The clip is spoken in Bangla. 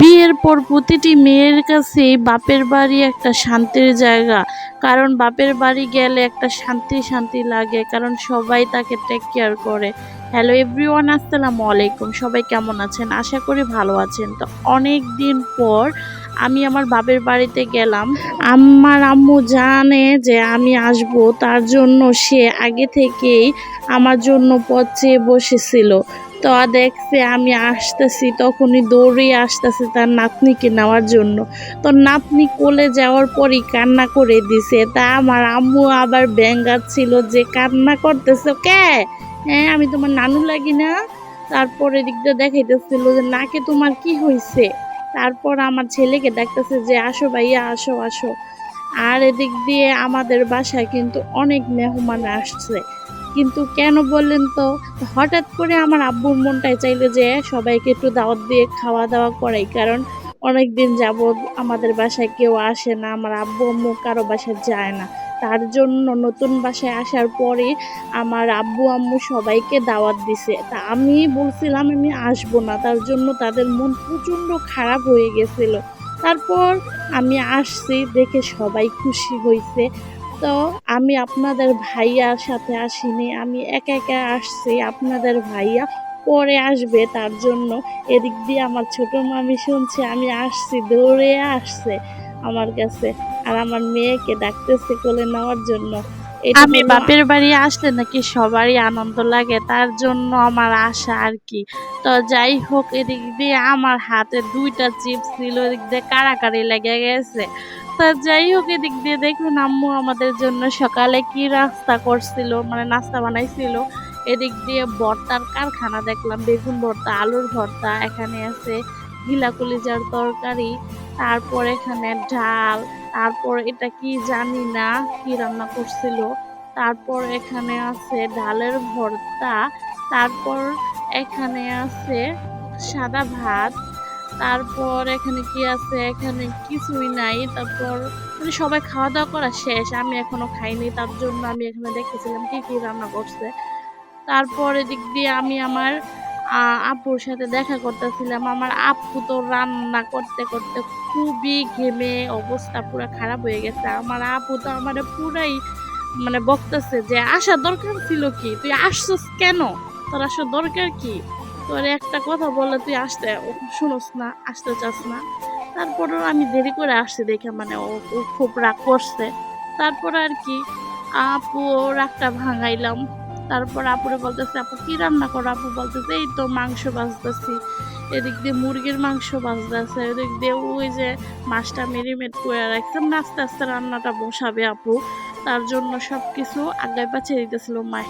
বিয়ের পর প্রতিটি মেয়ের কাছেই বাপের বাড়ি একটা শান্তির জায়গা। কারণ বাপের বাড়ি গেলে একটা শান্তি শান্তি লাগে, কারণ সবাই তাকে টেক কেয়ার করে। হ্যালো এভরিওয়ান আসসালামু আলাইকুম। সবাই কেমন আছেন? আশা করি ভালো আছেন। তো অনেক দিন পর আমি আমার বাপের বাড়িতে গেলাম। আমার আম্মু জানে যে আমি আসব, তার জন্য সে আগে থেকেই আমার জন্য পথ চেয়ে বসেছিল। তো দেখছে আমি আসতেছি, তখনই দৌড়িয়ে আসতেছে তার নাতনিকে নেওয়ার জন্য। তো নাতনি কোলে যাওয়ার পরই কান্না করে দিছে। তা আমার আম্মু আবার ছিল যে, কান্না করতেছো কে? হ্যাঁ আমি তোমার নানু লাগি না। তারপর এদিক দিয়ে দেখাইতেছিল যে, নাকে তোমার কি হয়েছে তারপর আমার ছেলেকে ডাকতেছে যে, আসো ভাইয়া, আসো আসো। আর এদিক দিয়ে আমাদের বাসায় কিন্তু অনেক মেহমান আসছে। কিন্তু কেন বললেন তো? হঠাৎ করে আমার আব্বুর মনটাই চাইলো যে সবাইকে একটু দাওয়াত দিয়ে খাওয়া দাওয়া করাই, কারণ অনেক দিন যাবৎ আমাদের বাসায় কেউ আসে না, আমার আব্বু আম্মু কারও বাসায় যায় না। তার জন্য নতুন বাসায় আসার পরে আমার আব্বু আম্মু সবাইকে দাওয়াত দিছে। তা আমি বলছিলাম আমি আসব না, তার জন্য তাদের মন প্রচণ্ড খারাপ হয়ে গেছিল। তারপর আমি আসছি, দেখে সবাই খুশি হয়েছে তো আমি আপনাদের ভাইয়ার সাথে আসিনি আমি একা একা আসছি আপনাদের ভাইয়া। পরে আসবে তার জন্য। এদিক দিয়ে আমার ছোট মামি শুনছে আমি আসছি দৌড়ে আসছে আমার কাছে। আর আমার মেয়েকে ডাকতেছে কোলে নেওয়ার জন্য। আমি বাপের বাড়ি আসলে নাকি সবারই আনন্দ লাগে তার জন্য আমার আশা আর কি। তো যাই হোক এদিক দিয়ে আমার হাতে দুইটা চিপস ছিল এদিক দিয়ে কারাকারি লেগে গেছে। তা যাই হোক, এদিক দিয়ে দেখুন আম্মু আমাদের জন্য সকালে কি রাস্তা করছিল মানে নাস্তা বানাইছিল। এদিক দিয়ে ভর্তার কারখানা দেখলাম, বেগুন ভর্তা, আলুর ভর্তা, এখানে আছে গিলা কলিজার তরকারি, তারপর এখানে ডাল, তারপর এটা কি জানি না কি রান্না করছিল, তারপর এখানে আছে ডালের ভর্তা, তারপর এখানে আছে সাদা ভাত তারপর এখানে কি আছে? এখানে কিছুই নাই। তারপর মানে সবাই খাওয়া দাওয়া করা শেষ। আমি এখনও খাইনি, তার জন্য আমি এখানে দেখতেছিলাম কি কি রান্না করছে। তারপর এদিক দিয়ে আমি আমার আপুর সাথে দেখা করতেছিলাম। আমার আপু তো রান্না করতে করতে খুবই ঘেমে অবস্থা পুরো খারাপ হয়ে গেছে। আমার আপু তো আমার পুরাই মানে বকতেছে যে, আসার দরকার ছিল কি? তুই আসছিস কেন? তোর আসার দরকার কি? তোর একটা কথা বলে তুই আসতে শুনোস না, আসতে চাস না। তারপরেও আমি দেরি করে আসছি দেখে মানে ও খুব রাগ করছে। তারপর আর কি, আপু রাগটা ভাঙাইলাম। তারপর আপুরে বলতেছে, আপু, কি রান্না করো? আপু বলতেছে, এই তো মাংস বাজতেছি এদিক দিয়ে মুরগির মাংস বাজতেছে এদিক দিয়ে ওই যে মাছটা মেরিমেট করে রাখছিলাম আস্তে আস্তে রান্নাটা বসাবে আপু। তার জন্য সব কিছু আগায় পাচ্ছে দিতেছিল মায়